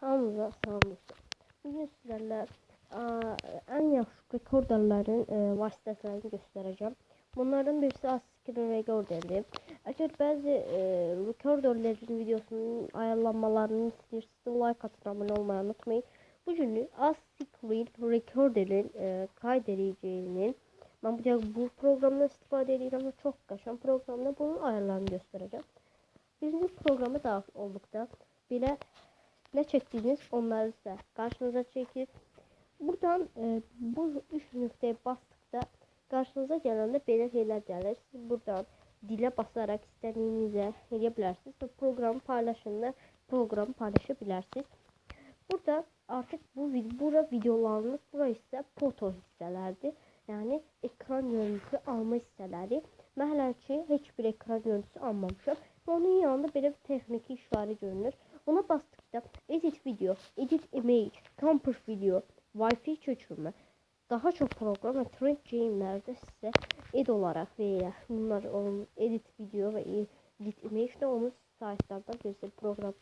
Hamınıza salamlayırsınız. Bugün sizlerle aa, en yaxşı rekorderlerin e, vasitələrini göstərəcəm. Bunlardan birisi Askin Recorder'dir. Əgər bəzi e, rekorderlerin videosunun ayarlanmalarını istəyirsinizsə like atın, abunə olmayı unutmayın. Bu günlük Askin Recorder'in e, kaydedeceğinin ben bu, bu programda istifadə edirəm və çox qəşəng programda bunun ayarlarını göstərəcəm. Birinci programa daxil olduqda belə ne çektiğiniz onları ise karşınıza çekip buradan e, bu üç nöqtəyə bastıkta karşınıza gelende belə şeyler gəlir. Siz buradan dile basarak istediğinizə edə bilərsiniz və programı paylaşında programı paylaşa bilərsiniz. Burada artık bu bura videolarınız, bura isə foto hissələrdir. Yəni ekran görüntüsü alma hissələri. Mən hələ ki heç bir ekran görüntüsü almamışam. Onun yanında belə texniki işarə görünür. Edit image, camper video, Wi-Fi çözümü, daha çok program ve trend game'lerde size ed olarak veya bunlar onun edit video ve edit image de onun saytlardan göster program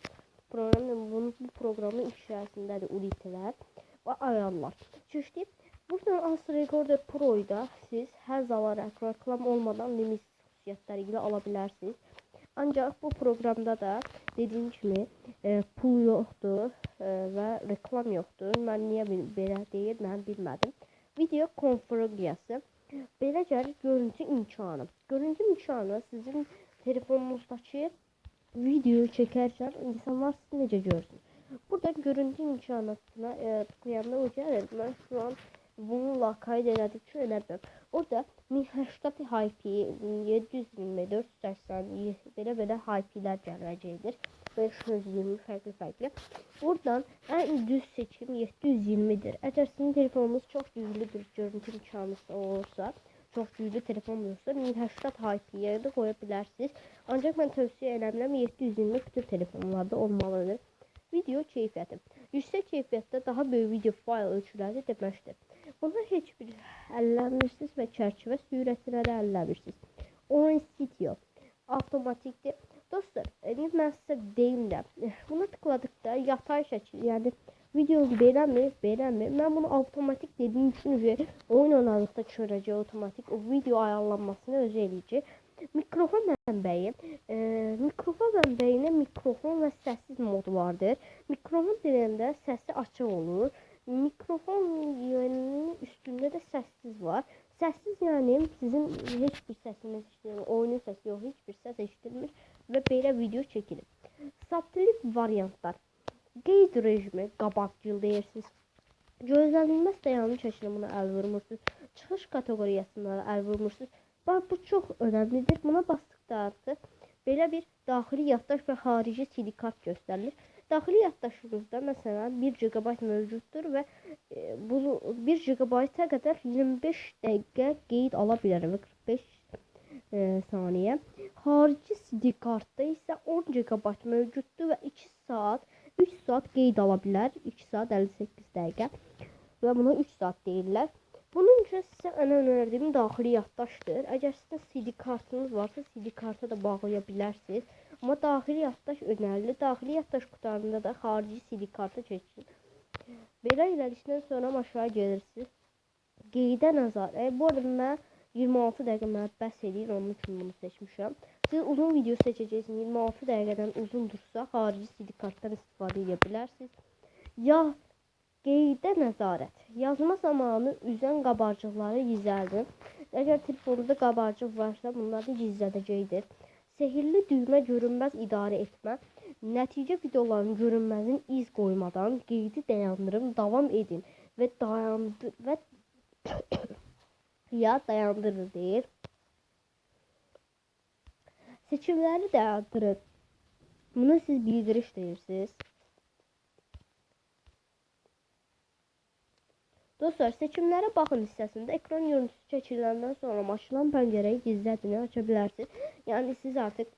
program bunun bu programın içerisinde uniteler ve ayarlar. Çeşitli buradan As Recorder Pro'yu da siz her zaman reklam olmadan limit xüsusiyyətləri ala bilərsiniz. Ancak bu programda da dediğim kimi e, pul yoktu e, ve reklam yoktu. Ben niye belə deyir, mən bilmədim. Video konfigurasiyası. Belə gəlir görüntü imkanı. Görüntü imkanı sizin telefonunuzdakı videoyu çekerken insanlar sizi necə görsün. Burada görüntü imkanına e, tıklayanda o gəlir. Mən şu an bununla kayd elədikçə eləmirəm. Orada 1080 IP, 724, 80, belə belə IP-lər gələcəkdir. 520 fərqli fərqli. Buradan ən düz seçim 720-dir. Əgər sizin telefonunuz çox güclü bir görüntü imkanı olursa, çox güclü telefon olursa 1080 IP-yə də qoya bilərsiniz. Ancaq mən tövsiyə eləmirəm 720 bütün telefonlarda olmalıdır. Video keyfiyyəti. Yüksək keyfiyyətdə daha böyük video fayl ölçüləri deməkdir. Bunu heç bir əlləmirsiniz və çərçivə sürətinə də əlləmirsiniz. Orange Studio avtomatikdir. Dostlar, sizə deyim də, buna tıkladıqda yatay şəkil, yəni video beləmi, beləmi, mən bunu avtomatik dediyim üçün və oyun oynadıqda görəcək avtomatik o video ayarlanmasını eləyəcək. Mikrofon mənbəyi, e, mikrofon mənbəyinə mikrofon və səssiz mod vardır. Mikrofon dilində səsi açıq olur. Mikrofon yönünün üstündə də səssiz var. Səssiz yəni sizin heç bir səsiniz eşitmir, oyunun səsi yox, heç bir səs eşidilmir və belə video çəkilir. Satelit variantlar. Qeyd rejimi, qabaqcıl deyirsiniz. Gözlənilməz dayanış açılımına əl vurmursunuz. Çıxış kateqoriyasına əl vurmursunuz. Bax bu çox önəmlidir. Buna basdıqda artıq belə bir daxili yaddaş və xarici CD kart göstərilir. Daxili yaddaşınızda məsələn 1 GB mövcuddur və e, bunu 1 GB-a qədər 25 dəqiqə qeyd ala bilərəm və 45 e, saniyə. Xarici CD kartda isə 10 GB mövcuddur və 2 saat 3 saat qeyd ala bilər. 2 saat 58 dəqiqə və buna 3 saat deyirlər. Bunun üçün sizə ən önərdiyim daxili yaddaşdır. Əgər sizdə CD kartınız varsa, CD karta da bağlaya bilərsiniz. Amma daxili yaddaş önərilir. Daxili yaddaş qutarında da xarici CD kartı çəkin. Belə elədikdən sonra aşağı gelirsiniz. Qeydə nəzar. E, bu arada mən 26 dəqiqə mənə bəs eləyir, onun üçün bunu seçmişəm. Siz uzun video seçəcəksiniz. 26 dəqiqədən uzundursa, xarici CD kartdan istifadə edə bilərsiniz. Ya qeydə nəzarət. Yazma zamanı üzən qabarcıqları gizlərdin. Əgər telefonda qabarcıq varsa, bunları gizlədəcəkdir. Sehirli düymə görünməz idarə etmə. Nəticə videoların görünməzin iz qoymadan qeydi dayandırın, davam edin və dayandı və ya dayandırır deyir. Seçimləri dayandırın. Buna siz bildiriş deyirsiniz. Dostlar seçimlere bakın hissəsində ekran görüntüsü çəkilindən sonra açılan pəncərəyi gizlədin aça bilərsiniz. Yəni siz artıq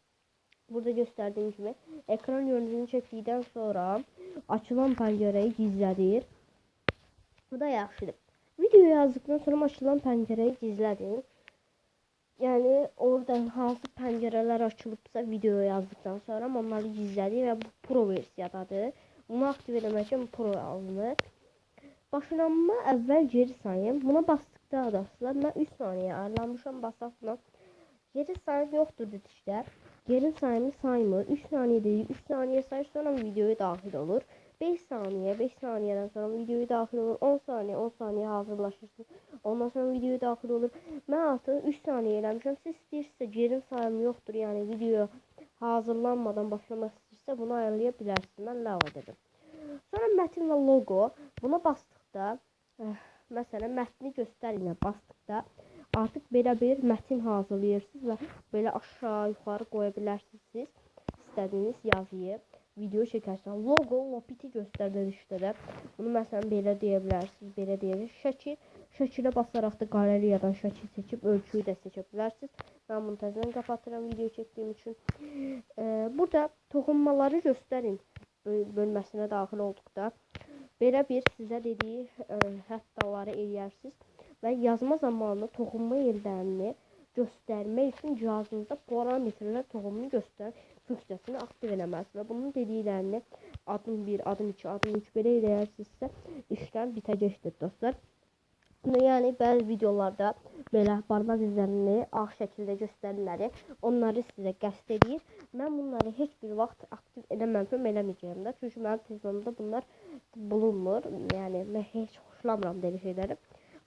burada göstərdiyim kimi ekran görüntüsünü çəkdikdən sonra açılan pəncərəyi gizlədir. Bu da yaxşıdır. Video yazdıktan sonra açılan pəncərəyi gizlədin. Yəni oradan hansı pəncərələr açılıbsa video yazdıktan sonra onları gizlədir və bu pro versiyadadır. Bunu aktiv etmək üçün pro alınır. Başlanma əvvəl geri sayım. Buna basdıqda dostlar mən 3 saniyə ayarlamışam basaq buna. Geri sayım yoxdur dedikdə. Geri sayımı saymır. 3 saniyə deyir. 3 saniyə sayır sonra videoya daxil olur. 5 saniye 5 saniyeden sonra videoya daxil olur. 10 saniye 10 saniye hazırlaşırsınız. Ondan sonra videoya daxil olur. Mən artıq 3 saniyə eləmişəm. Siz istəyirsinizsə geri sayım yoxdur. Yəni video hazırlanmadan başlamaq istəyirsə bunu ayarlaya bilərsiniz. Mən ləv edirəm. Sonra mətin və logo. Buna basdıqda eh, məsələn mətni göstərinə basdıqda artıq belə bir mətin hazırlayırsınız və belə aşağı yuxarı qoya bilərsiniz siz istədiyiniz yazıyı video çəkərsən. Logo, lopiti göstərdir işte də. Bunu məsələn belə deyə bilərsiniz, belə deyə bilərsiniz. Şəkil, şəkilə basaraq da qaleriyadan şəkil seçib ölçüyü də seçə bilərsiniz. Mən bunu təzədən qapatıram video çəkdiyim üçün. Ee, burada toxunmaları göstərin böl bölməsinə daxil olduqda. Belə bir sizə dediyi ə, həttaları eləyərsiniz və yazma zamanı toxunma yerlərini göstərmək üçün cihazınızda parametrlər toxumunu göstərən funksiyasını aktiv eləməlisiniz və bunun dediklərini adım 1, adım 2, adım 3 belə eləyərsinizsə işlem bitəcəkdir dostlar. Yəni bəzi videolarda belə barmaq izlərini ağ şəkildə göstərirlər. Onları sizə qəsd edir. Mən bunları heç bir vaxt aktiv eləməmişəm, eləməyəcəyəm də. Çünki mənim telefonumda bunlar bulunmur. Yəni mən heç xoşlamıram belə şeyləri.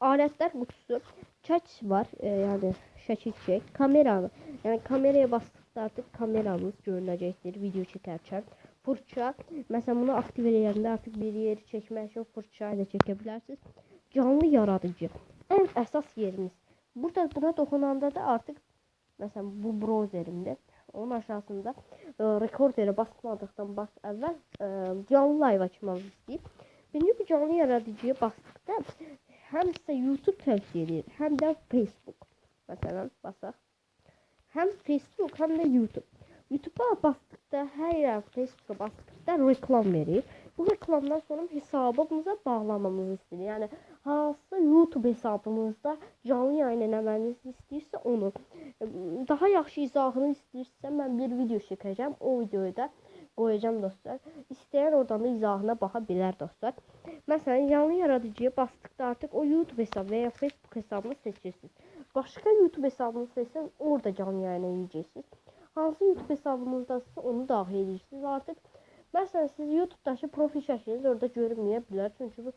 Aletlər qutusu, çək var, e, yəni şəkil çək, kameranı, yəni kameraya basdıqda artıq kameranız görünəcəkdir video çəkərkən. Fırça, məsələn bunu aktiv edəndə artıq bir yeri çəkmək üçün fırça ilə çəkə bilərsiniz. Canlı yaradıcı, ən əsas yerimiz. Burada buna toxunanda da artıq məsələn bu browserimdir. Onun aşağısında e, rekorderi basmadıqdan baş əvvəl e, canlı live açmamızı istəyir. Birinci bu canlı yaradıcıya basdıqda hem size YouTube tavsiye edir, hem de Facebook. Mesela basaq. Hem Facebook hem de YouTube. YouTube'a bastıkta her yer Facebook'a bastıkta reklam verir. Bu reklamdan sonra hesabımıza bağlamamızı istəyir. Yəni hansı YouTube hesabımızda canlı yayın eləməyinizi istəyirsə onu. Daha yaxşı izahını istəyirsə mən bir video çəkəcəm. O videoyu da koyacağım dostlar. İsteyen oradan da izahına baxa bilər dostlar. Məsələn, yanlı yaradıcıya basdıqda artıq o YouTube hesabı veya Facebook hesabını seçirsiniz. Başka YouTube hesabını seçsəniz orada canlı yayına yiyeceksiniz. Hansı YouTube hesabınızdasa onu daxil edirsiniz. Artıq məsələn siz YouTube-dakı profil şəkliniz orada görünməyə bilər. Çünki bu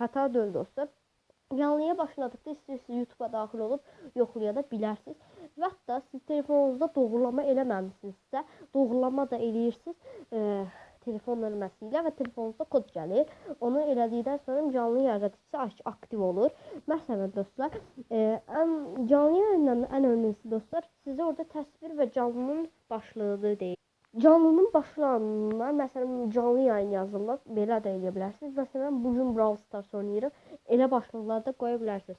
xəta deyil dostlar. Yanlıya başladıqda istəyirsiniz YouTube-a daxil olub yoxlaya da bilərsiniz. Və hətta siz telefonunuzda doğrulama eləməmisinizsə, doğrulama da eləyirsiniz e, telefon nömrəsi ilə və telefonunuzda kod gəlir. Onu elədikdən sonra canlı yaradıcısı aktiv olur. Məsələn dostlar, e, ən canlı yayından ən önəmlisi dostlar, sizə orada təsvir və canlının başlığıdır deyir. Canlının başlananlar, məsələn, canlı yayın yazırlar, belə də eləyə bilərsiniz. Məsələn, bu gün Brawl Stars oynayırıq, elə başlıqlarda qoya bilərsiniz.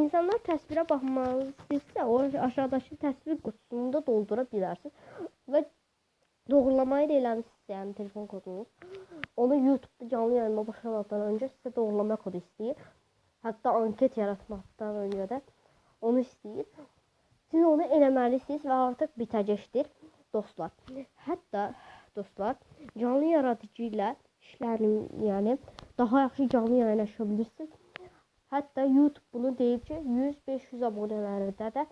İnsanlar təsvirə baxmanızı istəyirsə, o aşağıdakı təsvir qutusunu da doldura bilərsiniz. Və doğrulamayı da eləmişsiniz, yəni telefon kodunuz. Onu YouTube-da canlı yayınma başlamazdan öncə sizə doğrulama kodu istəyir. Hətta anket yaratmaqdan öncə də onu istəyir. Siz onu eləməlisiniz və artıq bitəcəkdir dostlar. Hətta dostlar, canlı yaradıcı ilə işlərin, yəni daha yaxşı canlı yayınlaşa bilirsiniz. Hətta YouTube bunu deyib ki, 100-500 abunələrdə də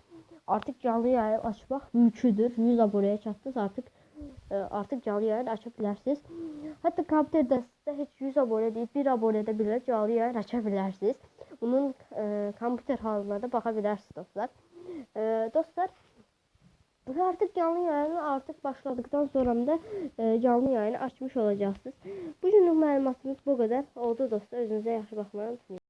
artıq canlı yayın açmaq mümkündür. 100 abunəyə çatdınız, artıq ə, e, artıq canlı yayın aça bilərsiniz. Hətta kompüterdə sizdə heç 100 abunə deyil, 1 abunədə belə canlı yayın aça bilərsiniz. Bunun ə, e, kompüter halına da baxa bilərsiniz dostlar. Ə, e, dostlar, Ve artık canlı yayını artık başladıktan sonra da e, canlı yayını açmış olacaksınız. Bu günlük məlumatımız bu kadar. Oldu dostlar. Özünüzə yaxşı unutmayın.